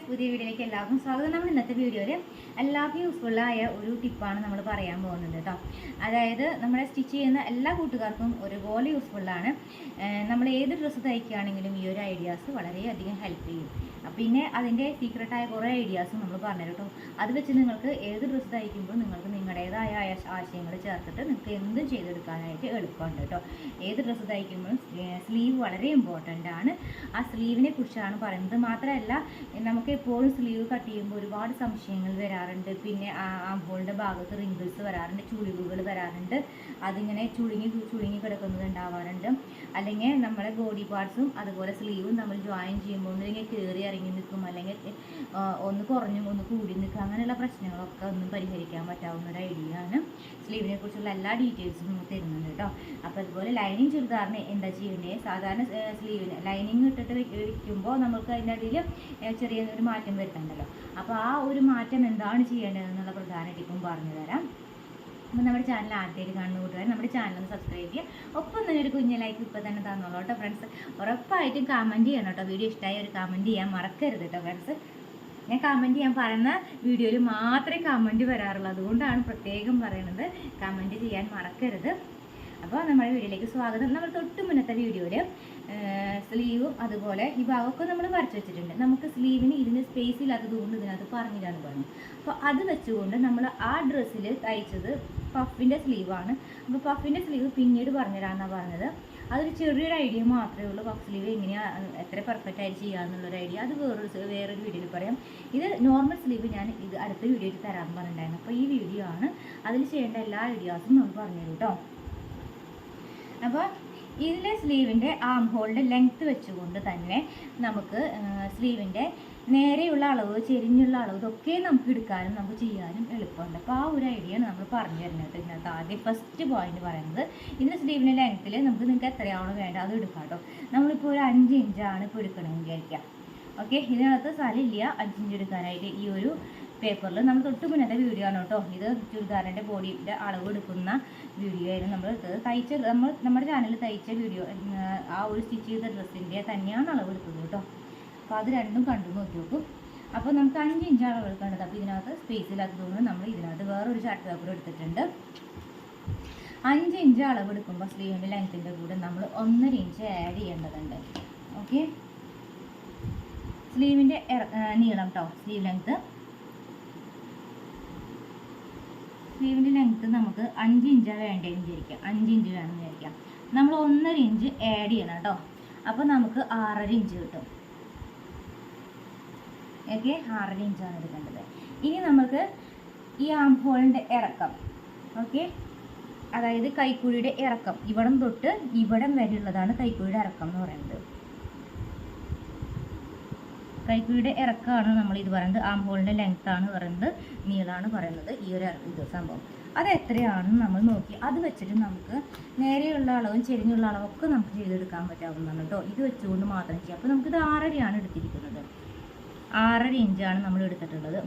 Friends പുതിയ വീഡിയോയിലേക്ക് എല്ലാവർക്കും സ്വാഗതം. നമ്മൾ ഇന്നത്തെ വീഡിയോയിൽ എല്ലാവർക്കും യൂസ്ഫുള്ളായ ഒരു ടിപ്പാണ് നമ്മൾ പറയാൻ പോകുന്നത് കേട്ടോ അതായത് നമ്മളെ സ്റ്റിച്ച് ചെയ്യുന്ന എല്ലാ കൂട്ടുകാർക്കും ഒരുപോലെ യൂസ്ഫുള്ളാണ് നമ്മൾ ഏത് ഡ്രസ്സ് തയ്ക്കുകയാണെങ്കിലും ഈ ഒരു ഐഡിയാസ് വളരെയധികം ഹെൽപ്പ് ചെയ്യും. പിന്നെ അതിന്റെ സീക്രട്ടായ കുറേ ഐഡിയാസും നമ്മൾ പറഞ്ഞു കേട്ടോ അത് വെച്ച് നിങ്ങൾക്ക് ഏത് ഡ്രസ്സ് തയ്ക്കുമ്പോൾ നിങ്ങൾക്ക് നിങ്ങളുടേതായ ആശയങ്ങൾ ചേർത്തിട്ട് നിങ്ങൾക്ക് എന്തും ചെയ്തെടുക്കാനായിട്ട് എളുപ്പമുണ്ട് കേട്ടോ ഏത് ഡ്രസ്സ് തയ്ക്കുമ്പോഴും സ്ലീവ് വളരെ ഇമ്പോർട്ടന്റ് ആണ്. ആ സ്ലീവിനെ കുറിച്ചാണ് പറയുന്നത് മാത്രമല്ല നമുക്ക് എപ്പോഴും സ്ലീവ് കട്ട് ചെയ്യുമ്പോൾ ഒരുപാട് സംശയങ്ങൾ വരാറുണ്ട്. പിന്നെ ആ ആംബോളിന്റെ ഭാഗത്ത് റിങ്കിൾസ് വരാറുണ്ട് ചുളിവുകൾ വരാറുണ്ട്. അതിങ്ങനെ ചുളുങ്ങി ചുളുങ്ങി കിടക്കുന്നത് ഉണ്ടാവാറുണ്ട്. അല്ലെങ്കിൽ നമ്മളെ ബോഡി പാർട്സും അതുപോലെ സ്ലീവും നമ്മൾ ജോയിൻ ചെയ്യുമ്പോൾ ഒന്നില്ലെങ്കിൽ കയറി ഇറങ്ങി നിൽക്കും. അല്ലെങ്കിൽ ഒന്ന് കുറഞ്ഞും ഒന്ന് കൂടി നിൽക്കും. അങ്ങനെയുള്ള പ്രശ്നങ്ങളൊക്കെ ഒന്നും പരിഹരിക്കാൻ പറ്റാവുന്ന ഒരു ഐഡിയ ആണ്. സ്ലീവിനെ കുറിച്ചുള്ള എല്ലാ ഡീറ്റെയിൽസും നമുക്ക് തരുന്നുണ്ട് കേട്ടോ. അപ്പോൾ അതുപോലെ ലൈനിങ് ചുരിദാറിന് എന്താ ചെയ്യേണ്ടത്? സാധാരണ സ്ലീവിന് ലൈനിങ് ഇട്ടിട്ട് വയ്ക്കുമ്പോൾ നമുക്ക് അതിന്റെ അടിയിൽ ചെറിയ ഒരു മാറ്റം വരുത്തണ്ടല്ലോ. അപ്പോൾ ആ ഒരു മാറ്റം എന്താണ് ചെയ്യേണ്ടതെന്നുള്ള പ്രധാന ടിപ്പും പറഞ്ഞു തരാം. അപ്പോൾ നമ്മുടെ ചാനൽ ആദ്യമായിട്ട് കാണുന്ന കൂട്ടുകാർ നമ്മുടെ ചാനൽ ഒന്ന് സബ്സ്ക്രൈബ് ചെയ്യുക. ഒപ്പം തന്നെ ഒരു കുഞ്ഞ ലൈക്ക് ഇപ്പോൾ തന്നെ തന്നോളൂ കേട്ടോ ഫ്രണ്ട്സ് ഉറപ്പായിട്ടും കമന്റ് ചെയ്യണം കേട്ടോ. വീഡിയോ ഇഷ്ടമായ ഒരു കമന്റ് ചെയ്യാൻ മറക്കരുത് കേട്ടോ ഫ്രണ്ട്സ് ഞാൻ കമന്റ് ചെയ്യാൻ പറയുന്ന വീഡിയോയിൽ മാത്രമേ കമന്റ് വരാറുള്ളൂ. അതുകൊണ്ടാണ് പ്രത്യേകം പറയുന്നത് കമന്റ് ചെയ്യാൻ മറക്കരുത്. അപ്പോൾ നമ്മുടെ വീഡിയോയിലേക്ക് സ്വാഗതം. നമ്മൾ തൊട്ട് മുന്നത്തെ വീഡിയോയിൽ സ്ലീവും അതുപോലെ ഈ ഭാഗമൊക്കെ നമ്മൾ വരച്ച് വെച്ചിട്ടുണ്ട്. നമുക്ക് സ്ലീവിന് ഇതിന് സ്പേസ് ഇല്ലാത്തത് കൊണ്ട് ഇതിനകത്ത് പറഞ്ഞില്ലാന്ന് പറഞ്ഞു. അപ്പോൾ അത് വെച്ചുകൊണ്ട് നമ്മൾ ആ ഡ്രസ്സിൽ തയ്ച്ചത് പഫിന്റെ സ്ലീവാണ് അപ്പോൾ പഫിന്റെ സ്ലീവ് പിന്നീട് പറഞ്ഞുതരാമെന്നാണ് പറഞ്ഞത്. അതൊരു ചെറിയൊരു ഐഡിയ മാത്രമേ ഉള്ളൂ. പഫ് സ്ലീവ് എങ്ങനെയാണ് എത്ര പെർഫെക്റ്റ് ആയിട്ട് ചെയ്യാമെന്നുള്ളൊരു ഐഡിയ അത് വേറൊരു വേറൊരു വീഡിയോയിൽ പറയാം. ഇത് നോർമൽ സ്ലീവ് ഞാൻ ഇത് അടുത്ത വീഡിയോയിൽ തരാമെന്ന് പറഞ്ഞിട്ടുണ്ടായിരുന്നു. അപ്പോൾ ഈ വീഡിയോ ആണ്. അതിൽ ചെയ്യേണ്ട എല്ലാ ഐഡിയാസും നമ്മൾ പറഞ്ഞുതരും കേട്ടോ അപ്പോൾ ഇതിലെ സ്ലീവിന്റെ ആം ഹോളിന്റെ ലെങ്ത്ത് വെച്ചുകൊണ്ട് തന്നെ നമുക്ക് സ്ലീവിന്റെ നേരെയുള്ള അളവ് ചെരിഞ്ഞുള്ള അളവ് ഇതൊക്കെ നമുക്ക് എടുക്കാനും നമുക്ക് ചെയ്യാനും എളുപ്പമുണ്ട്. അപ്പോൾ ആ ഒരു ഐഡിയ നമ്മൾ പറഞ്ഞു തരുന്നത്. ഇതിനകത്ത് ആദ്യം ഫസ്റ്റ് പോയിന്റ് പറയുന്നത് ഇതിന്റെ സ്ലീവിന്റെ ലെങ്ത്തിൽ നമുക്ക് നിങ്ങൾക്ക് എത്രയാണോ വേണ്ട അത് എടുക്കാം കേട്ടോ. നമ്മളിപ്പോൾ ഒരു അഞ്ച് ഇഞ്ചാണ് ഇപ്പോൾ എടുക്കണമെന്ന് വിചാരിക്കുക. ഓക്കെ ഇതിനകത്ത് സ്ഥലമില്ല അഞ്ച് ഇഞ്ച് എടുക്കാനായിട്ട് ഈ ഒരു പേപ്പറിൽ നമ്മൾ തൊട്ട് മുന്നത്തെ വീഡിയോ ആണ് കേട്ടോ. ഇത് ചുരിദാറിന്റെ ബോഡിയുടെ അളവ് എടുക്കുന്ന വീഡിയോ ആയിരുന്നു. നമ്മൾ എടുത്തത് തയ്ച്ച നമ്മൾ നമ്മുടെ ചാനലിൽ തയ്ച്ച വീഡിയോ ആ ഒരു സ്റ്റിച്ച് ചെയ്ത ഡ്രസ്സിന്റെ തന്നെയാണ് അളവ് എടുത്തത് കേട്ടോ. അപ്പോൾ അത് രണ്ടും കണ്ടു നോക്കി നോക്കും. അപ്പോൾ നമുക്ക് അഞ്ച് ഇഞ്ച് അളവ് എടുക്കേണ്ടത്. അപ്പോൾ ഇതിനകത്ത് സ്പേസ് ഇല്ലാത്തതുകൊണ്ട് നമ്മൾ ഇതിനകത്ത് വേറൊരു ചാർട്ട് പേപ്പർ എടുത്തിട്ടുണ്ട്. അഞ്ച് ഇഞ്ച് അളവ് എടുക്കുമ്പോൾ സ്ലീവിന്റെ ലെങ്ത്തിന്റെ കൂടെ നമ്മൾ ഒന്നര ഇഞ്ച് ആഡ് ചെയ്യേണ്ടതുണ്ട്. ഓക്കെ സ്ലീവിന്റെ നീളം കേട്ടോ സ്ലീവ് ലെങ്ത്ത് സ്ലീവിന്റെ ലെങ്ത്ത് നമുക്ക് അഞ്ച് ഇഞ്ചാണ് വേണ്ടതെന്ന് വിചാരിക്കാം. അഞ്ച് ഇഞ്ച് വേണമെന്ന് വിചാരിക്കാം. നമ്മൾ ഒന്നര ഇഞ്ച് ആഡ് ചെയ്യണം കേട്ടോ. അപ്പോൾ നമുക്ക് ആറര ഇഞ്ച് കിട്ടും. ഓക്കെ ആറര ഇഞ്ചാണ് എടുക്കേണ്ടത്. ഇനി നമുക്ക് ഈ ആം ഹോളിന്റെ ഇറക്കം. ഓക്കെ അതായത് കൈക്കുഴിയുടെ ഇറക്കം. ഇവിടം തൊട്ട് ഇവിടം വരെയുള്ളതാണ് കൈക്കുഴിയുടെ ഇറക്കം എന്ന് പറയുന്നത്. കൈക്കുഴിയുടെ ഇറക്കമാണ് നമ്മൾ ഇത് പറയുന്നത്. ആം ഹോളിന്റെ ലെങ്ത് ആണ് പറയുന്നത്. നീളമാണ് പറയുന്നത്. ഈ ഒരു ഇത് സംഭവം. അത് എത്രയാണെന്ന് നമ്മൾ നോക്കി. അത് വെച്ചിട്ട് നമുക്ക് നേരെയുള്ള അളവും ചെരിഞ്ഞുള്ള അളവും ഒക്കെ നമുക്ക് ചെയ്തെടുക്കാൻ പറ്റാവുന്നതാണ് കേട്ടോ. ഇത് വെച്ചുകൊണ്ട് മാത്രം ചെയ്യാം. അപ്പോൾ നമുക്കിത് ആറരയാണ് എടുത്തിരിക്കുന്നത്. ആറര ഇഞ്ചാണ് നമ്മൾ എടുത്തിട്ടുള്ളത്.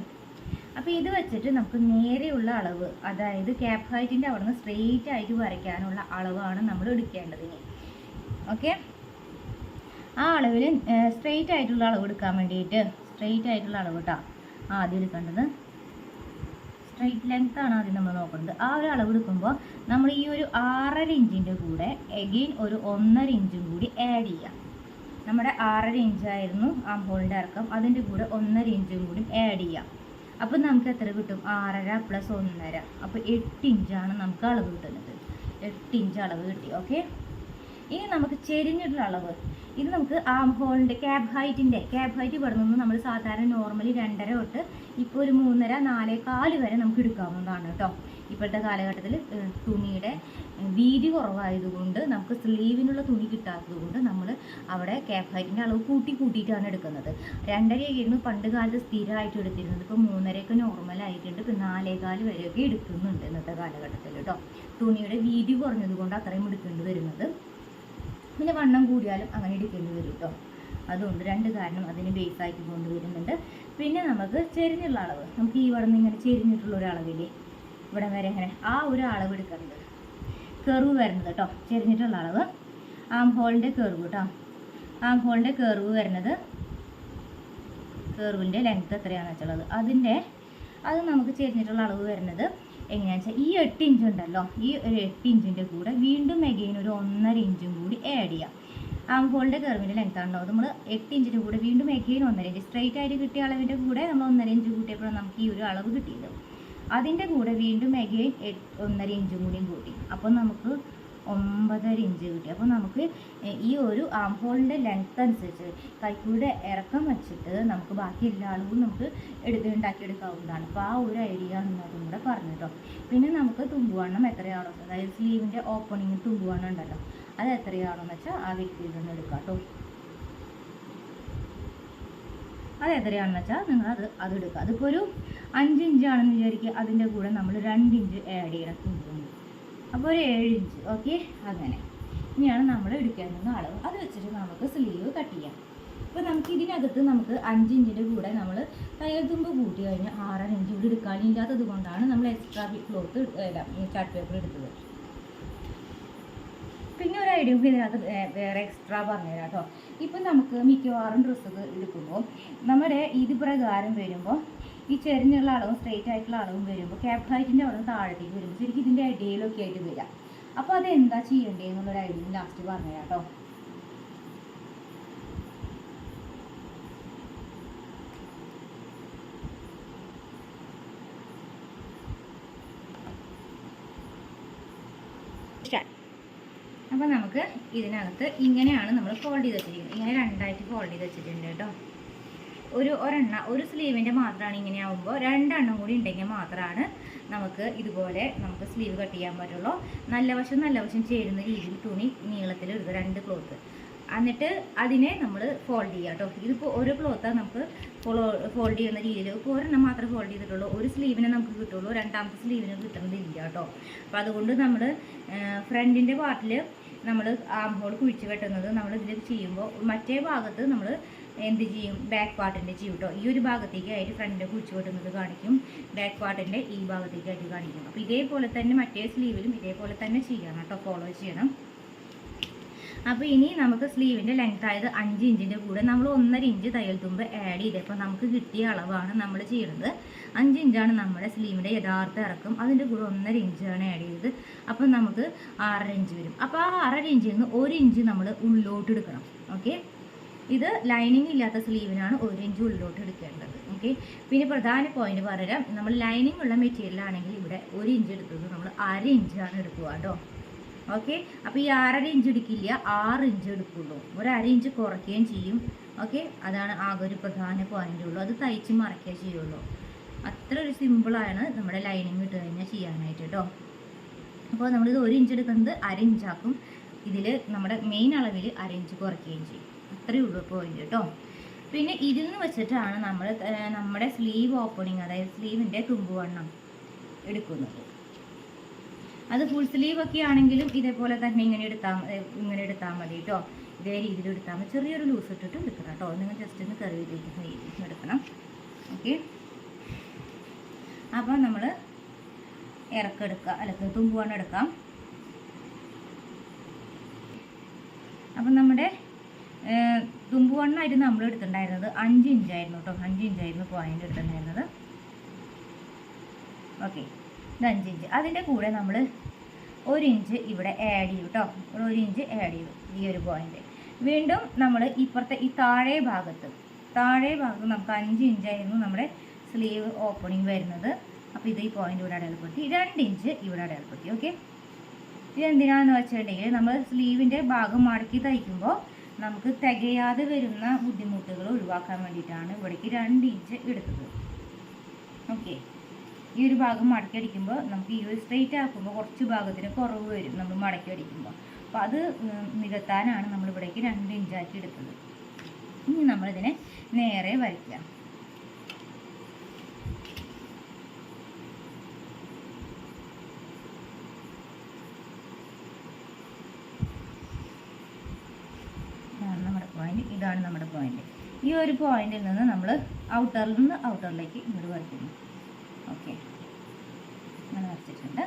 അപ്പോൾ ഇത് വെച്ചിട്ട് നമുക്ക് നേരെയുള്ള അളവ് അതായത് ക്യാപ് ഹൈറ്റിന്റെ അവിടെ നിന്ന് സ്ട്രെയിറ്റ് ആയിട്ട് വരയ്ക്കാനുള്ള അളവാണ് നമ്മൾ എടുക്കേണ്ടത് ഇനി. ഓക്കെ ആ അളവിൽ സ്ട്രെയിറ്റ് ആയിട്ടുള്ള അളവ് എടുക്കാൻ വേണ്ടിയിട്ട് സ്ട്രെയിറ്റ് ആയിട്ടുള്ള അളവ് കേട്ടോ ആദ്യം എടുക്കേണ്ടത്. സ്ട്രെയിറ്റ് ലെങ്ത് ആണ് ആദ്യം നമ്മൾ നോക്കുന്നത് ആ ഒരു അളവ് എടുക്കുമ്പോൾ നമ്മൾ ഈ ഒരു ആറര ഇഞ്ചിന്റെ കൂടെ എഗെയിൻ ഒരു ഒന്നര ഇഞ്ചും കൂടി ആഡ് ചെയ്യാം. നമ്മുടെ ആറര ഇഞ്ചായിരുന്നു ആ ബോളിന്റെ ഇറക്കം അതിന്റെ കൂടെ ഒന്നര ഇഞ്ചും കൂടി ആഡ് ചെയ്യാം. അപ്പം നമുക്ക് എത്ര കിട്ടും? ആറര പ്ലസ് ഒന്നര. അപ്പോൾ എട്ട് ഇഞ്ചാണ് നമുക്ക് അളവ് കിട്ടുന്നത്. എട്ട് ഇഞ്ച് അളവ് കിട്ടി ഓക്കെ ഇനി നമുക്ക് ചെരിഞ്ഞിട്ടുള്ള അളവ്. ഇത് നമുക്ക് ആം ഹോളിന്റെ ക്യാബ് ഹൈറ്റിന്റെ ക്യാബ് ഹൈറ്റ് ഇവിടെ നമ്മൾ സാധാരണ നോർമലി രണ്ടര തൊട്ട് ഇപ്പോൾ ഒരു മൂന്നര നാലേ കാൽ വരെ നമുക്ക് എടുക്കാവുന്നതാണ് കേട്ടോ. ഇപ്പോഴത്തെ കാലഘട്ടത്തിൽ തുണിയുടെ വീതി കുറവായതുകൊണ്ട് നമുക്ക് സ്ലീവിനുള്ള തുണി കിട്ടാത്തതുകൊണ്ട് നമ്മൾ അവിടെ ക്യാബ് ഹൈറ്റിന്റെ അളവ് കൂട്ടി കൂട്ടിയിട്ടാണ് എടുക്കുന്നത്. രണ്ടരയായിരുന്നു പണ്ട് കാലത്ത് സ്ഥിരമായിട്ട് എടുത്തിരുന്നത്. ഇപ്പോൾ മൂന്നരയൊക്കെ നോർമലായിട്ടുണ്ട് ഇപ്പോൾ നാലേകാൽ വരെയൊക്കെ എടുക്കുന്നുണ്ട് ഇന്നത്തെ കാലഘട്ടത്തിൽ കേട്ടോ. തുണിയുടെ വീതി കുറഞ്ഞതുകൊണ്ട് അത്രയും എടുക്കേണ്ടി വരുന്നത്. പിന്നെ വണ്ണം കൂടിയാലും അങ്ങനെ എടുക്കേണ്ടി വരും കേട്ടോ അതുകൊണ്ട് രണ്ട് കാരണം അതിന് ബേസ് ആയിട്ട് കൊണ്ടുവരുന്നുണ്ട് പിന്നെ നമുക്ക് ചെരിഞ്ഞുള്ള അളവ്. നമുക്ക് ഈ ഇവിടെ നിന്ന് ഇങ്ങനെ ചെരിഞ്ഞിട്ടുള്ള ഒരു അളവില്ലേ? ഇവിടെ വരെ ഇങ്ങനെ ആ ഒരു അളവ് എടുക്കുന്നത് കെർവ് വരുന്നത് കേട്ടോ ചെരിഞ്ഞിട്ടുള്ള അളവ്. ആം ഹോളിന്റെ കെർവ് കേട്ടോ ആം ഹോളിന്റെ കെർവ് വരുന്നത് കർവിന്റെ ലെങ്ത് എത്രയാണെന്ന് വെച്ചുള്ളത് അതിന്റെ അത് നമുക്ക് ചെരിഞ്ഞിട്ടുള്ള അളവ് വരുന്നത് എങ്ങനെയാണെന്ന് വെച്ചാൽ ഈ എട്ട് ഇഞ്ച് ഉണ്ടല്ലോ ഈ ഒരു എട്ട് ഇഞ്ചിന്റെ കൂടെ വീണ്ടും എഗെയിൻ ഒരു ഒന്നര ഇഞ്ചും കൂടി ആഡ് ചെയ്യാം. ആം ഹോളിന്റെ കർവിന്റെ ലെങ്ത് ആണല്ലോ നമ്മൾ എട്ട് ഇഞ്ചിന്റെ കൂടെ വീണ്ടും എഗെയിൻ ഒന്നര ഇഞ്ച് സ്ട്രെയിറ്റ് ആയിട്ട് കിട്ടിയ അളവിന്റെ കൂടെ നമ്മൾ ഒന്നര ഇഞ്ച് കൂട്ടിയപ്പോഴാണ് നമുക്ക് ഈ ഒരു അളവ് കിട്ടിയത്. അതിന്റെ കൂടെ വീണ്ടും എഗെയിൻ ഒന്നര ഇഞ്ചും കൂടിയും കൂട്ടി. അപ്പോൾ നമുക്ക് ഒമ്പതര ഇഞ്ച് കിട്ടി. അപ്പോൾ നമുക്ക് ഈ ഒരു ആം ഹോളിന്റെ ലെങ്ത് അനുസരിച്ച് കൈക്കൂടെ ഇറക്കം വെച്ചിട്ട് നമുക്ക് ബാക്കി എല്ലാ അളവും നമുക്ക് എടുത്ത് ഉണ്ടാക്കിയെടുക്കാവുന്നതാണ്. അപ്പോൾ ആ ഒരു ഐഡിയ എന്നതും കൂടെ പറഞ്ഞു കേട്ടോ പിന്നെ നമുക്ക് തുമ്പുവണ്ണം എത്രയാണോ അതായത് സ്ലീവിന്റെ ഓപ്പണിങ് തുമ്പുവണ്ണം ഉണ്ടല്ലോ അത് എത്രയാണോ എന്ന് വെച്ചാൽ ആ വ്യക്തിയിൽ നിന്ന് എടുക്കാം കേട്ടോ അത് എത്രയാണെന്ന് വെച്ചാൽ നിങ്ങൾ അത് അത് എടുക്കുക. അതിപ്പോൾ ഒരു അഞ്ച് ഇഞ്ചാണെന്ന് വിചാരിക്കുക അതിന്റെ കൂടെ നമ്മൾ രണ്ട് ഇഞ്ച് ആഡ് ചെയ്യണം തുമ്പുകൊണ്ട് അപ്പോൾ ഒരു ഏഴ് ഇഞ്ച്. ഓക്കെ അങ്ങനെ. ഇനിയാണ് നമ്മൾ എടുക്കാൻ പോകുന്ന അളവ്. അത് വെച്ചിട്ട് നമുക്ക് സ്ലീവ് കട്ട് ചെയ്യാം. അപ്പോൾ നമുക്ക് ഇതിനകത്ത് നമുക്ക് അഞ്ച് ഇഞ്ചിന്റെ കൂടെ നമ്മൾ തയ്യൽ തുമ്പ് കൂട്ടി കഴിഞ്ഞാൽ ആറര ഇഞ്ച് കൂടി എടുക്കാനില്ലാത്തത് കൊണ്ടാണ് നമ്മൾ എക്സ്ട്രാ ക്ലോത്ത് ചാർട്ട് പേപ്പർ എടുത്തത്. പിന്നെ ഒരു ഐഡിയ കൂടി ഇതിനകത്ത് വേറെ എക്സ്ട്രാ പറഞ്ഞുതരാം കേട്ടോ ഇപ്പം നമുക്ക് മിക്കവാറും ഡ്രസ്സൊക്കെ എടുക്കുമ്പോൾ നമ്മുടെ ഇത് പ്രകാരം വരുമ്പോൾ ഈ ചെരിഞ്ഞുള്ള അളവും സ്ട്രെയിറ്റ് ആയിട്ടുള്ള അളവും വരുമ്പോൾ ക്യാപ് ഹൈറ്റിന്റെ അളവും താഴത്തേക്ക് വരുമ്പോൾ ശരിക്കും ഇതിന്റെ ഇടയിലൊക്കെ ആയിട്ട് വരാം അപ്പോൾ അത് എന്താ ചെയ്യേണ്ടത് എന്നുള്ളൊരു ഐഡിയ ലാസ്റ്റ് പറഞ്ഞുതരാം കേട്ടോ. അപ്പോൾ നമുക്ക് ഇതിനകത്ത് ഇങ്ങനെയാണ് നമ്മൾ ഫോൾഡ് ചെയ്ത് വെച്ചിരിക്കുന്നത്. ഇങ്ങനെ രണ്ടായിട്ട് ഫോൾഡ് ചെയ്ത് വെച്ചിട്ടുണ്ട് കേട്ടോ. ഒരു ഒരെണ്ണ ഒരു സ്ലീവിന്റെ മാത്രമാണ് ഇങ്ങനെ ആവുമ്പോൾ രണ്ടെണ്ണം കൂടി ഉണ്ടെങ്കിൽ മാത്രമാണ് നമുക്ക് ഇതുപോലെ നമുക്ക് സ്ലീവ് കട്ട് ചെയ്യാൻ പറ്റുള്ളൂ. നല്ല വശം നല്ല വശം ചേരുന്ന രീതിയിൽ തുണി നീളത്തിൽ രണ്ട് ക്ലോത്ത് എന്നിട്ട് അതിനെ നമ്മൾ ഫോൾഡ് ചെയ്യുക കേട്ടോ. ഇതിപ്പോൾ ഒരു ക്ലോത്താണ് നമുക്ക് ഫോൾഡ് ചെയ്യുന്ന രീതിയിൽ ഇപ്പോൾ ഒരെണ്ണം മാത്രമേ ഫോൾഡ് ചെയ്തിട്ടുള്ളൂ. ഒരു സ്ലീവിനെ നമുക്ക് കിട്ടുള്ളൂ രണ്ടാമത്തെ സ്ലീവിന് കിട്ടുന്നതില്ല കേട്ടോ. അപ്പോൾ അതുകൊണ്ട് നമ്മൾ ഫ്രണ്ടിന്റെ പാർട്ടിൽ നമ്മൾ ആം ഹോൾ കുഴിച്ച് വെട്ടുന്നത് നമ്മൾ ഇതിൽ ചെയ്യുമ്പോൾ മറ്റേ ഭാഗത്ത് നമ്മൾ എന്ത് ചെയ്യും? ബാക്ക് പാർട്ടിന്റെ ചെയ്യും കേട്ടോ ഈ ഒരു ഭാഗത്തേക്കായിട്ട് ഫ്രണ്ടിന്റെ കുഴിച്ച് കൊടുക്കുന്നത് കാണിക്കും. ബാക്ക് പാർട്ടിന്റെ ഈ ഭാഗത്തേക്കായിട്ട് കാണിക്കും. അപ്പോൾ ഇതേപോലെ തന്നെ മറ്റേ സ്ലീവിലും ഇതേപോലെ തന്നെ ചെയ്യണം കേട്ടോ ഫോളോ ചെയ്യണം. അപ്പോൾ ഇനി നമുക്ക് സ്ലീവിന്റെ ലെങ്ത് ആയത് അഞ്ച് ഇഞ്ചിന്റെ കൂടെ നമ്മൾ ഒന്നര ഇഞ്ച് തയ്യൽ തുമ്പ് ആഡ് ചെയ്തപ്പോൾ നമുക്ക് കിട്ടിയ അളവാണ് നമ്മൾ ചെയ്യുന്നത്. അഞ്ച് ഇഞ്ചാണ് നമ്മുടെ സ്ലീവിന്റെ യഥാർത്ഥ ഇറക്കം. അതിന്റെ കൂടെ ഒന്നര ഇഞ്ചാണ് ആഡ് ചെയ്തത്. അപ്പോൾ നമുക്ക് ആറര ഇഞ്ച് വരും. അപ്പോൾ ആ ആറര ഇഞ്ചിൽ നിന്ന് ഒരു ഇഞ്ച് നമ്മൾ ഉള്ളിലോട്ട് എടുക്കണം. ഓക്കെ ഇത് ലൈനിങ് ഇല്ലാത്ത സ്ലീവിനാണ് ഒരു ഇഞ്ച് ഉള്ളിലോട്ട് എടുക്കേണ്ടത്. ഓക്കെ പിന്നെ പ്രധാന പോയിന്റ് പറയാം. നമ്മൾ ലൈനിങ് ഉള്ള മെറ്റീരിയൽ ആണെങ്കിൽ ഇവിടെ ഒരു ഇഞ്ച് എടുത്തത് നമ്മൾ അര ഇഞ്ചാണ് എടുക്കുക കേട്ടോ. ഓക്കെ അപ്പോൾ ഈ ആറര ഇഞ്ച് എടുക്കില്ല ആറ് ഇഞ്ച് എടുക്കുള്ളൂ. ഒരു അര ഇഞ്ച് കുറയ്ക്കുകയും ചെയ്യും. ഓക്കെ അതാണ് ആകെ ഒരു പ്രധാന പോയിന്റ് ഉള്ളൂ. അത് തയ്ച്ച് മറയ്ക്കുക ചെയ്യുള്ളൂ. അത്ര ഒരു സിമ്പിളാണ് നമ്മുടെ ലൈനിങ് ഇട്ട് കഴിഞ്ഞാൽ ചെയ്യാനായിട്ട് കേട്ടോ. അപ്പോൾ നമ്മളിത് ഒരു ഇഞ്ച് എടുക്കുന്നത് അര ഇഞ്ചാക്കും ഇതിൽ നമ്മുടെ മെയിൻ അളവിൽ അര ഇഞ്ച് കുറയ്ക്കുകയും ചെയ്യും. അത്രയേ ഉള്ളൂ പോയിന്റ് കേട്ടോ. പിന്നെ ഇരുന്ന് വെച്ചിട്ടാണ് നമ്മൾ നമ്മുടെ സ്ലീവ് ഓപ്പണിങ് അതായത് സ്ലീവിന്റെ തുമ്പുവണ്ണം എടുക്കുന്നത്. അത് ഫുൾ സ്ലീവ് ഒക്കെ ആണെങ്കിലും ഇതേപോലെ തന്നെ ഇങ്ങനെ എടുത്താൽ ഇങ്ങനെ എടുത്താൽ മതി കേട്ടോ. ഇതേ രീതിയിൽ എടുത്താൽ മതി. ചെറിയൊരു ലൂസ് ഇട്ടിട്ട് എടുക്കണം കേട്ടോ. നിങ്ങൾ ജസ്റ്റ് ഒന്ന് കറി രീതിയിൽ എടുക്കണം. ഓക്കെ? അപ്പോൾ നമ്മൾ ഇറക്കെടുക്കുക അല്ലെങ്കിൽ തുമ്പുവണ്ണം എടുക്കാം. അപ്പം നമ്മുടെ തുമ്പുവണ്ണമായിട്ട് നമ്മൾ എടുത്തിട്ടുണ്ടായിരുന്നത് അഞ്ച് ഇഞ്ചായിരുന്നു കേട്ടോ അഞ്ച് ഇഞ്ചായിരുന്നു പോയിന്റ് എടുത്തിട്ടുണ്ടായിരുന്നത്. ഓക്കെ ഇത് അഞ്ച് ഇഞ്ച് അതിന്റെ കൂടെ നമ്മൾ ഒരു ഇഞ്ച് ഇവിടെ ആഡ് ചെയ്യും കേട്ടോ ഒരു ഇഞ്ച് ആഡ് ചെയ്യും ഈ ഒരു പോയിന്റ് വീണ്ടും നമ്മൾ ഇപ്പുറത്തെ ഈ താഴെ ഭാഗത്ത് താഴെ ഭാഗത്ത് നമുക്ക് അഞ്ച് ഇഞ്ചായിരുന്നു നമ്മുടെ സ്ലീവ് ഓപ്പണിങ് വരുന്നത്. അപ്പോൾ ഇത് ഈ പോയിന്റ് ഇവിടെ അടയാളപ്പെടുത്തി. രണ്ട് ഇഞ്ച് ഇവിടെ അടയാളപ്പെടുത്തി. ഓക്കെ ഇതെന്തിനാന്ന് വെച്ചിട്ടുണ്ടെങ്കിൽ നമ്മൾ സ്ലീവിന്റെ ഭാഗം മടക്കി തയ്ക്കുമ്പോൾ നമുക്ക് തികയാതെ വരുന്ന ബുദ്ധിമുട്ടുകൾ ഒഴിവാക്കാൻ വേണ്ടിയിട്ടാണ് ഇവിടേക്ക് രണ്ട് ഇഞ്ച് എടുത്തത്. ഓക്കെ ഈ ഒരു ഭാഗം മടക്കി അടിക്കുമ്പോൾ നമുക്ക് ഈ ഒരു സ്ട്രെയിറ്റ് ആക്കുമ്പോൾ കുറച്ച് ഭാഗത്തിന് കുറവ് വരും. നമ്മൾ മടക്കി അടിക്കുമ്പോൾ അപ്പോൾ അത് നികത്താനാണ് നമ്മൾ ഇവിടേക്ക് രണ്ട് ഇഞ്ചാക്കി എടുത്തത്. ഇനി നമ്മളിതിനെ നേരെ വരയ്ക്കുക ഇതാണ് നമ്മുടെ പോയിന്റ്. ഇതാണ് നമ്മുടെ പോയിന്റ്. ഈ ഒരു പോയിന്റിൽ നിന്ന് നമ്മൾ ഔട്ടറിൽ നിന്ന് ഔട്ടറിലേക്ക് ഇങ്ങോട്ട് വരയ്ക്കുന്നു. ഓക്കെ അങ്ങനെ വരച്ചിട്ടുണ്ട്.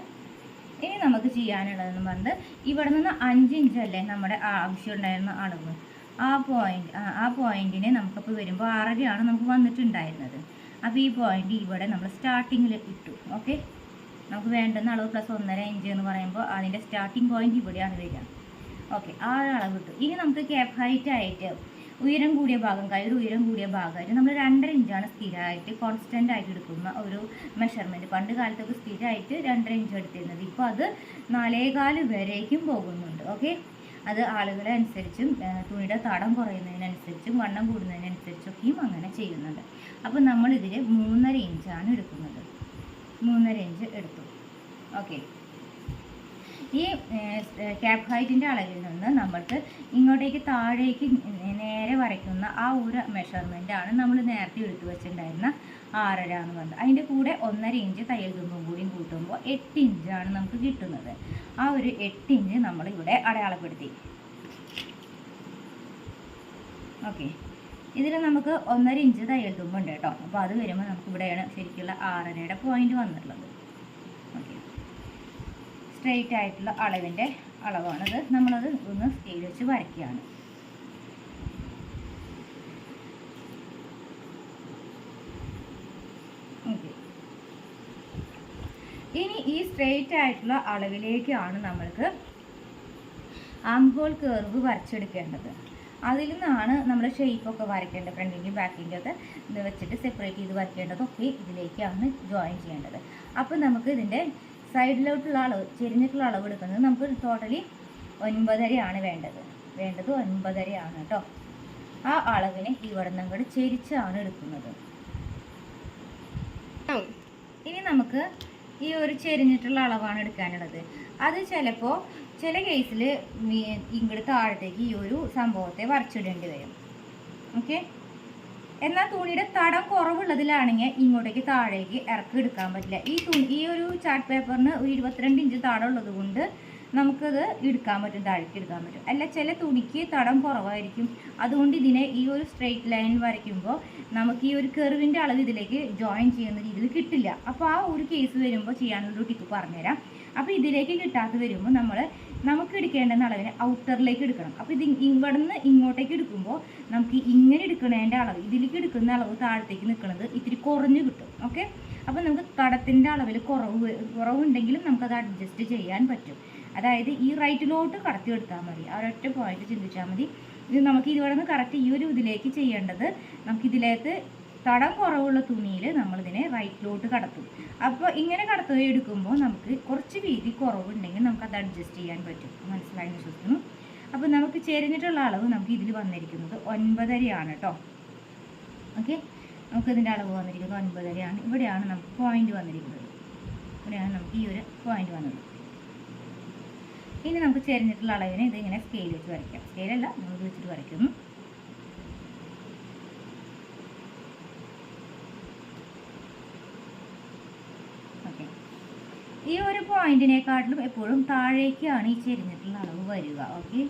ഇനി നമുക്ക് ചെയ്യാനുള്ളതെന്ന് പറഞ്ഞത് ഇവിടെ നിന്ന് അഞ്ച് ഇഞ്ചല്ലേ നമ്മുടെ ആവശ്യം ഉണ്ടായിരുന്ന അളവ്. ആ പോയിന്റ് ആ പോയിന്റിനെ നമുക്കപ്പോൾ വരുമ്പോൾ ആറരയാണ് നമുക്ക് വന്നിട്ടുണ്ടായിരുന്നത്. അപ്പോൾ ഈ പോയിന്റ് ഇവിടെ നമ്മൾ സ്റ്റാർട്ടിങ്ങിൽ ഇട്ടു. ഓക്കെ നമുക്ക് വേണ്ടുന്ന അളവ് പ്ലസ് ഒന്നര ഇഞ്ച് എന്ന് പറയുമ്പോൾ അതിന്റെ സ്റ്റാർട്ടിങ് പോയിന്റ് ഇവിടെയാണ് വരിക. ഓക്കെ ആ അളവ് കിട്ടും ഇനി നമുക്ക് ക്യാപ് ഹൈറ്റ് ആയിട്ട് ഉയരം കൂടിയ ഭാഗം കയ്യിൽ ഉയരം കൂടിയ ഭാഗമായിട്ട് നമ്മൾ രണ്ടര ഇഞ്ചാണ് സ്ഥിരമായിട്ട് കോൺസ്റ്റന്റ് ആയിട്ട് എടുക്കുന്ന ഒരു മെഷർമെന്റ് പണ്ട് കാലത്തൊക്കെ സ്ഥിരമായിട്ട് രണ്ടര ഇഞ്ച് എടുത്തിരുന്നത്. ഇപ്പോൾ അത് നാലേകാൽ വരേക്കും പോകുന്നുണ്ട്. ഓക്കെ അത് ആളുകളെ അനുസരിച്ചും തുണിയുടെ തടം കുറയുന്നതിനനുസരിച്ചും വണ്ണം കൂടുന്നതിനനുസരിച്ചൊക്കെയും അങ്ങനെ ചെയ്യുന്നുണ്ട്. അപ്പോൾ നമ്മളിതിൽ മൂന്നര ഇഞ്ചാണ് എടുക്കുന്നത്. മൂന്നര ഇഞ്ച് എടുത്തു. ഓക്കെ ഈ ക്യാപ് ഹൈറ്റിന്റെ അളവിൽ നിന്ന് നമ്മൾക്ക് ഇങ്ങോട്ടേക്ക് താഴേക്ക് നേരെ വരയ്ക്കുന്ന ആ ഒരു മെഷർമെന്റ് ആണ് നമ്മൾ നേരത്തെ എടുത്തു വെച്ചിട്ടുണ്ടായിരുന്ന ആറര എന്ന് പറയുന്നത് അതിന്റെ കൂടെ ഒന്നര ഇഞ്ച് തയ്യൽ തുമ്പും കൂടിയും കൂട്ടുമ്പോൾ എട്ട് ഇഞ്ചാണ് നമുക്ക് കിട്ടുന്നത്. ആ ഒരു എട്ട് ഇഞ്ച് നമ്മൾ ഇവിടെ അടയാളപ്പെടുത്തി. ഓക്കെ. ഇതിൽ നമുക്ക് ഒന്നര ഇഞ്ച് തയ്യൽ തുമ്പുണ്ട് കേട്ടോ. അപ്പോൾ അത് വരുമ്പോൾ നമുക്ക് ഇവിടെയാണ് ശരിക്കുള്ള ആറരയുടെ പോയിന്റ് വന്നിട്ടുള്ളത്. സ്ട്രെയിറ്റ് ആയിട്ടുള്ള അളവിന്റെ അളവാണത്. നമ്മളത് ഒന്ന് സ്കെയിൽ വെച്ച് വരയ്ക്കുകയാണ്. ഇനി ഈ സ്ട്രെയിറ്റ് ആയിട്ടുള്ള അളവിലേക്കാണ് നമ്മൾക്ക് ആംഹോൾ കേർവ് വരച്ചെടുക്കേണ്ടത്. അതിൽ നിന്നാണ് നമ്മൾ ഷേപ്പൊക്കെ വരയ്ക്കേണ്ടത്. ഫ്രണ്ടിന്റെയും ബാക്കിന്റെ ഒക്കെ വെച്ചിട്ട് സെപ്പറേറ്റ് ചെയ്ത് വരയ്ക്കേണ്ടതൊക്കെ ഇതിലേക്കാണ് ജോയിൻ ചെയ്യേണ്ടത്. അപ്പോൾ നമുക്ക് ഇതിന്റെ സൈഡിലോട്ടുള്ള അളവ് ചെരിഞ്ഞിട്ടുള്ള അളവ് എടുക്കുന്നത് നമുക്ക് ടോട്ടലി ഒൻപതരയാണ് വേണ്ടത്. വേണ്ടത് ഒൻപതരയാണ് കേട്ടോ ആ അളവിനെ ഇവിടെ നിന്ന് അങ്ങോട്ട് ചെരിച്ചാണ് എടുക്കുന്നത്. ഇനി നമുക്ക് ഈ ഒരു ചെരിഞ്ഞിട്ടുള്ള അളവാണ് എടുക്കാനുള്ളത്. അത് ചിലപ്പോൾ ചില കേസിൽ ഇങ്ങോട്ട് താഴത്തേക്ക് ഈ ഒരു സംഭവത്തെ വരച്ചിടേണ്ടി വരും. ഓക്കെ എന്നാൽ തുണിയുടെ തടം കുറവുള്ളതിലാണെങ്കിൽ ഇങ്ങോട്ടേക്ക് താഴേക്ക് ഇറക്കി എടുക്കാൻ പറ്റില്ല. ഈ തുണി ഈ ഒരു ചാർട്ട് പേപ്പറിന് ഒരു ഇരുപത്തിരണ്ട് ഇഞ്ച് തടം ഉള്ളത് കൊണ്ട് നമുക്കത് എടുക്കാൻ പറ്റും താഴേക്ക് എടുക്കാൻ പറ്റും. അല്ല ചില തുണിക്ക് തടം കുറവായിരിക്കും. അതുകൊണ്ട് ഇതിനെ ഈ ഒരു സ്ട്രെയിറ്റ് ലൈൻ വരയ്ക്കുമ്പോൾ നമുക്ക് ഈ ഒരു കെറിവിന്റെ അളവ് ഇതിലേക്ക് ജോയിൻ ചെയ്യുന്ന രീതിയിൽ കിട്ടില്ല. അപ്പോൾ ആ ഒരു കേസ് വരുമ്പോൾ ചെയ്യാനുള്ളൊരു ടിപ്പ് പറഞ്ഞുതരാം. അപ്പോൾ ഇതിലേക്ക് കിട്ടാത്ത വരുമ്പോൾ നമ്മൾ നമുക്ക് എടുക്കേണ്ടുന്ന അളവിനെ ഔട്ടറിലേക്ക് എടുക്കണം. അപ്പോൾ ഇത് ഇവിടെ നിന്ന് ഇങ്ങോട്ടേക്ക് എടുക്കുമ്പോൾ നമുക്ക് ഇങ്ങനെ എടുക്കുന്നതിന്റെ അളവ് ഇതിലേക്ക് എടുക്കുന്ന അളവ് താഴത്തേക്ക് നിൽക്കുന്നത് ഇത്തിരി കുറഞ്ഞു കിട്ടും. ഓക്കെ? അപ്പോൾ നമുക്ക് കടത്തിന്റെ അളവിൽ കുറവ് കുറവുണ്ടെങ്കിലും നമുക്കത് അഡ്ജസ്റ്റ് ചെയ്യാൻ പറ്റും. അതായത് ഈ റൈറ്റിലോട്ട് കടത്തി എടുത്താൽ മതി. ആ ഒരൊറ്റ പോയിന്റ് ചിന്തിച്ചാൽ മതി. ഇത് നമുക്ക് ഇവിടെ നിന്ന് കറക്റ്റ് ഈ ഒരു ഇതിലേക്ക് ചെയ്യേണ്ടത് നമുക്ക് ഇതിലേക്ക് തടം കുറവുള്ള തുണിയിൽ നമ്മളിതിനെ റൈറ്റിലോട്ട് കടത്തും. അപ്പോൾ ഇങ്ങനെ കടത്തുക എടുക്കുമ്പോൾ നമുക്ക് കുറച്ച് വീതി കുറവുണ്ടെങ്കിൽ നമുക്ക് അത് അഡ്ജസ്റ്റ് ചെയ്യാൻ പറ്റും. മനസ്സിലായി വിശ്വസിക്കുന്നു? അപ്പോൾ നമുക്ക് ചെരിഞ്ഞിട്ടുള്ള അളവ് നമുക്ക് ഇതിൽ വന്നിരിക്കുന്നത് ഒൻപതരയാണ് കേട്ടോ ഓക്കെ? നമുക്കിതിന്റെ അളവ് വന്നിരിക്കുന്നത് ഒൻപതരയാണ്. ഇവിടെയാണ് നമുക്ക് പോയിന്റ് വന്നിരിക്കുന്നത്. ഇവിടെയാണ് നമുക്ക് ഈ ഒരു പോയിന്റ് വന്നത്. ഇനി നമുക്ക് ചെരിഞ്ഞിട്ടുള്ള അളവിനെ ഇതിങ്ങനെ സ്കെയിൽ വെച്ച് വരയ്ക്കാം. സ്കെയിലല്ല നമ്മൾ വെച്ചിട്ട് വരയ്ക്കുന്നു ഓക്കെ ഈ ഒരു പോയിന്റിനെക്കാട്ടിലും എപ്പോഴും താഴേക്കാണ് ഈ ചെരിഞ്ഞിട്ടുള്ള അളവ് വരിക ഓക്കെ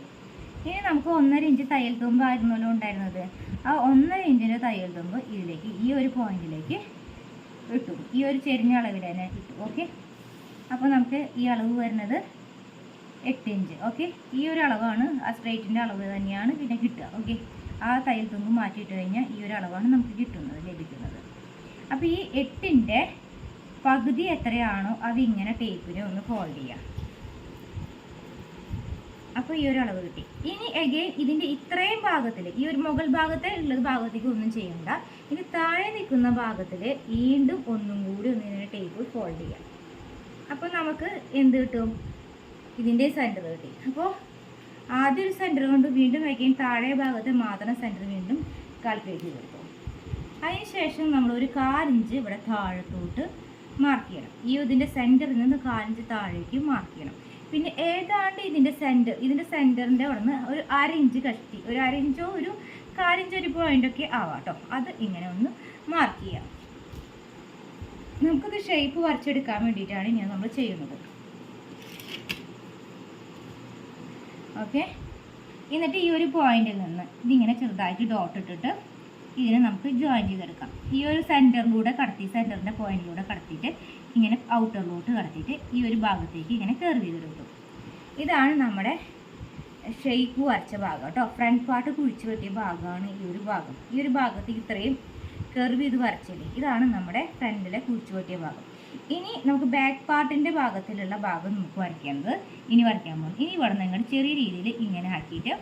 ഇനി നമുക്ക് ഒന്നര ഇഞ്ച് തയ്യൽ തുമ്പ് ആയിരുന്നല്ലോ ഉണ്ടായിരുന്നത്. ആ ഒന്നര ഇഞ്ചിന്റെ തയ്യൽ തുമ്പ് ഇതിലേക്ക് ഈ ഒരു പോയിന്റിലേക്ക് ഇട്ടു. ഈ ഒരു ചെരിഞ്ഞ അളവിൽ തന്നെ ഇട്ടു ഓക്കെ അപ്പോൾ നമുക്ക് ഈ അളവ് വരുന്നത് എട്ട് ഇഞ്ച് ഓക്കെ ഈ ഒരു അളവാണ് ആ സ്ട്രൈറ്റിന്റെ അളവ് തന്നെയാണ് പിന്നെ കിട്ടുക ഓക്കെ ആ തയ്യൽ തുമ്പ് മാറ്റിയിട്ട് കഴിഞ്ഞാൽ ഈ ഒരു അളവാണ് നമുക്ക് കിട്ടുന്നത് ലഭിക്കുന്നത്. അപ്പോൾ ഈ എട്ടിന്റെ പകുതി എത്രയാണോ അത് ഇങ്ങനെ ടേപ്പിനെ ഒന്ന് ഫോൾഡ് ചെയ്യാം. അപ്പോൾ ഈ ഒരു അളവ് കിട്ടി. ഇനി എഗെയിൻ ഇതിന്റെ ഇത്രയും ഭാഗത്തിൽ ഈ ഒരു മുകൾ ഭാഗത്തെ ഉള്ള ഭാഗത്തേക്ക് ഒന്നും ചെയ്യണ്ട. ഇനി താഴെ നിൽക്കുന്ന ഭാഗത്തിൽ വീണ്ടും ഒന്നും കൂടി ഒന്ന് ഇതിനെ ടേപ്പ് ഫോൾഡ് ചെയ്യാം. അപ്പോൾ നമുക്ക് എന്ത് കിട്ടും? ഇതിന്റെ സെന്റർ കിട്ടി. അപ്പോൾ ആദ്യ ഒരു സെന്റർ കൊണ്ട് വീണ്ടും വയ്ക്കുകയും താഴെ ഭാഗത്ത് മാത്രം സെന്റർ വീണ്ടും കാൽക്കുലേറ്റ് ചെയ്ത് കൊടുക്കും അതിനുശേഷം നമ്മളൊരു കാലിഞ്ച് ഇവിടെ താഴത്തോട്ട് മാർക്ക് ചെയ്യണം. ഈ ഇതിന്റെ സെന്ററിൽ നിന്ന് കാലിഞ്ച് താഴേക്ക് മാർക്ക് ചെയ്യണം. പിന്നെ ഏതാണ്ട് ഇതിന്റെ സെന്റർ ഇതിന്റെ സെന്ററിന്റെ അവിടെ നിന്ന് ഒരു ഇഞ്ച് കഷ്ടി ഒരു അര ഇഞ്ചോ ഒരു കാലിഞ്ചോ ഒരു പോയിന്റൊക്കെ ആവാം കേട്ടോ അത് ഇങ്ങനെ ഒന്ന് മാർക്ക് ചെയ്യാം. നമുക്കത് ഷേപ്പ് വരച്ചെടുക്കാൻ വേണ്ടിയിട്ടാണ് ഇങ്ങനെ നമ്മൾ ചെയ്യുന്നത്. ഓക്കെ എന്നിട്ട് ഈ ഒരു പോയിന്റിൽ നിന്ന് ഇതിങ്ങനെ ചെറുതായിട്ട് ഡോട്ട് ഇട്ടിട്ട് ഇതിനെ നമുക്ക് ജോയിൻ ചെയ്തെടുക്കാം. ഈ ഒരു സെന്ററിലൂടെ കടത്തി സെന്ററിന്റെ പോയിന്റിലൂടെ കടത്തിയിട്ട് ഇങ്ങനെ ഔട്ടറിലോട്ട് കടത്തിയിട്ട് ഈ ഒരു ഭാഗത്തേക്ക് ഇങ്ങനെ കയറി ചെയ്തെടുക്കും ഇതാണ് നമ്മുടെ ഷെയ്പ്പ് വരച്ച ഭാഗം കേട്ടോ. ഫ്രണ്ട് പാർട്ട് കുഴിച്ച് വെട്ടിയ ഭാഗമാണ് ഈ ഒരു ഭാഗം. ഈ ഒരു ഭാഗത്ത് ഇത്രയും കെർവ് ചെയ്ത് വരച്ചില്ലേ? ഇതാണ് നമ്മുടെ ഫ്രണ്ടിലെ കുഴിച്ചു വെട്ടിയ ഭാഗം. ഇനി നമുക്ക് ബാക്ക് പാർട്ടിന്റെ ഭാഗത്തിലുള്ള ഭാഗം നമുക്ക് വരയ്ക്കേണ്ടത്. ഇനി വരയ്ക്കാൻ പോകും ഇനി ഇവിടെ നിങ്ങൾ ചെറിയ രീതിയിൽ ഇങ്ങനെ ആക്കിയിട്ട്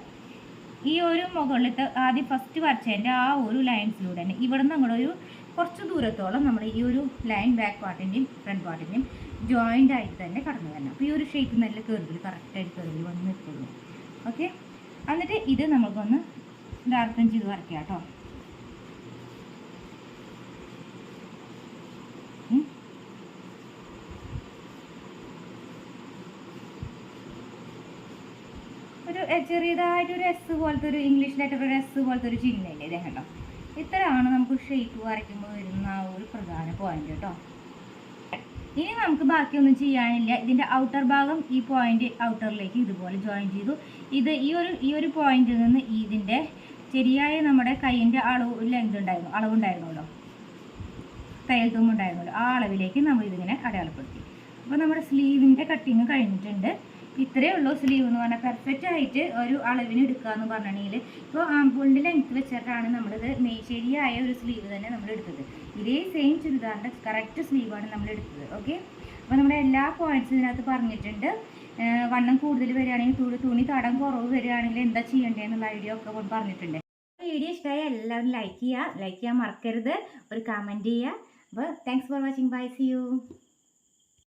ഈ ഒരു മുകളിലത്തെ ആദ്യം ഫസ്റ്റ് വരച്ചതിന്റെ ആ ഒരു ലൈൻസിലൂടെ തന്നെ ഇവിടെ അങ്ങോട്ട് ഒരു കുറച്ച് ദൂരത്തോളം നമ്മൾ ഈ ഒരു ലൈൻ ബാക്ക് പാർട്ടിന്റെയും ഫ്രണ്ട് പാർട്ടിന്റെയും ജോയിന്റ് ആയിട്ട് തന്നെ കടന്നു വരണം. അപ്പോൾ ഈ ഒരു ഷേപ്പ് നല്ല കെർവിൽ കറക്റ്റായിട്ട് കെർവിൽ വന്ന് നിൽക്കുള്ളൂ ഓക്കെ എന്നിട്ട് ഇത് നമുക്കൊന്ന് ഡാർക്കൻ ചെയ്ത് വരയ്ക്കാം കേട്ടോ. ഒരു എ, ചെറിയതായിട്ട് ഒരു എസ് പോലത്തെ ഒരു ഇംഗ്ലീഷ് ലെറ്റർ ഒരു എസ് പോലത്തെ ഒരു ചിഹ്നമില്ലേ ഇതേ കണ്ടോ? ഇത്രയാണ് നമുക്ക് ഷേപ്പ് വരയ്ക്കുമ്പോൾ വരുന്ന ആ ഒരു പ്രധാന പോയിന്റ് കേട്ടോ. ഇനി നമുക്ക് ബാക്കിയൊന്നും ചെയ്യാനില്ല. ഇതിന്റെ ഔട്ടർ ഭാഗം ഈ പോയിന്റ് ഔട്ടറിലേക്ക് ഇതുപോലെ ജോയിൻ ചെയ്തു. ഇത് ഈ ഒരു ഈ ഒരു പോയിന്റിൽ നിന്ന് ഇതിന്റെ ശരിയായ നമ്മുടെ കൈയിന്റെ അളവ് ലെങ്ത് ഉണ്ടായിരുന്നു അളവുണ്ടായിരുന്നല്ലോ. തയ്യൽ തുമ്പുണ്ടായിരുന്നല്ലോ ആ അളവിലേക്ക് നമ്മൾ ഇതിങ്ങനെ അടയാളപ്പെടുത്തി. അപ്പോൾ നമ്മുടെ സ്ലീവിന്റെ കട്ടിങ് കഴിഞ്ഞിട്ടുണ്ട്. ഇത്രയേ ഉള്ളൂ. സ്ലീവ് എന്ന് പറഞ്ഞാൽ പെർഫെക്റ്റ് ആയിട്ട് ഒരു അളവിന് എടുക്കുക എന്ന് പറഞ്ഞിട്ടുണ്ടെങ്കിൽ ഇപ്പോൾ ആമ്പൂളിന്റെ ലെങ്ത് വെച്ചിട്ടാണ് നമ്മളിത് ശരിയായ ഒരു സ്ലീവ് തന്നെ നമ്മൾ എടുത്തത്. ഇതേ സെയിം ചുരിദാറിന്റെ കറക്റ്റ് സ്ലീവാണ് നമ്മൾ എടുത്തത്. ഓക്കെ അപ്പോൾ നമ്മുടെ എല്ലാ പോയിന്റ്സും ഇതിനകത്ത് പറഞ്ഞിട്ടുണ്ട്. വണ്ണം കൂടുതൽ വരികയാണെങ്കിൽ തുണി തുണി തടം കുറവ് വരികയാണെങ്കിൽ എന്താ ചെയ്യേണ്ടതെന്നുള്ള ഐഡിയ ഒക്കെ പറഞ്ഞിട്ടുണ്ട്. വീഡിയോ ഇഷ്ടമായ എല്ലാവരും ലൈക്ക് ചെയ്യുക. ലൈക്ക് ചെയ്യാൻ മറക്കരുത്. ഒരു കമന്റ് ചെയ്യുക. അപ്പോൾ thanks for watching bye see you